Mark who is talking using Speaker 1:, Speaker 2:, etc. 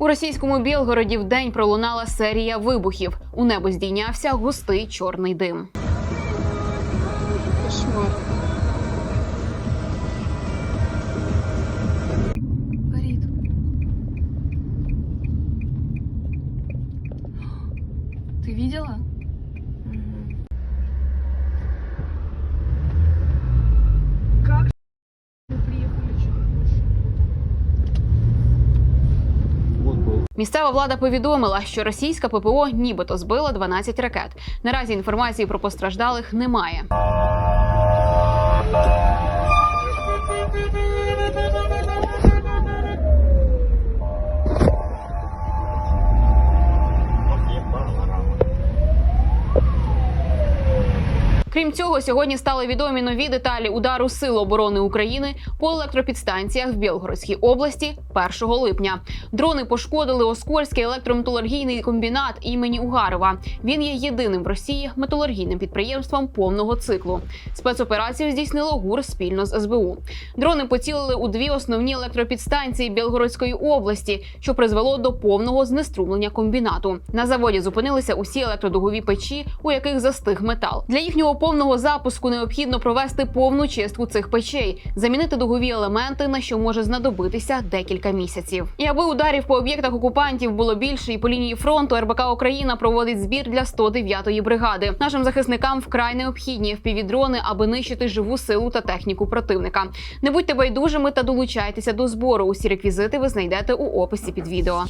Speaker 1: У російському Білгороді в день пролунала серія вибухів. У небо здійнявся густий чорний дим.
Speaker 2: Кошмар. Ты
Speaker 1: Місцева влада повідомила, що російська ППО нібито збила 12 ракет. Наразі інформації про постраждалих немає. Крім цього, сьогодні стали відомі нові деталі удару Сил оборони України по електропідстанціях в Білгородській області 1 липня. Дрони пошкодили Оскольський електрометалургійний комбінат імені Угарова. Він є єдиним в Росії металургійним підприємством повного циклу. Спецоперацію здійснило ГУР спільно з СБУ. Дрони поцілили у дві основні електропідстанції Білгородської області, що призвело до повного знеструмлення комбінату. На заводі зупинилися усі електродугові печі, у яких застиг метал. Для їхнього повного запуску необхідно провести повну чистку цих печей, замінити дугові елементи, на що може знадобитися декілька місяців. І аби ударів по об'єктах окупантів було більше, і по лінії фронту РБК Україна проводить збір для 109-ї бригади. Нашим захисникам вкрай необхідні впівдрони, аби нищити живу силу та техніку противника. Не будьте байдужими та долучайтеся до збору. Усі реквізити ви знайдете у описі під відео.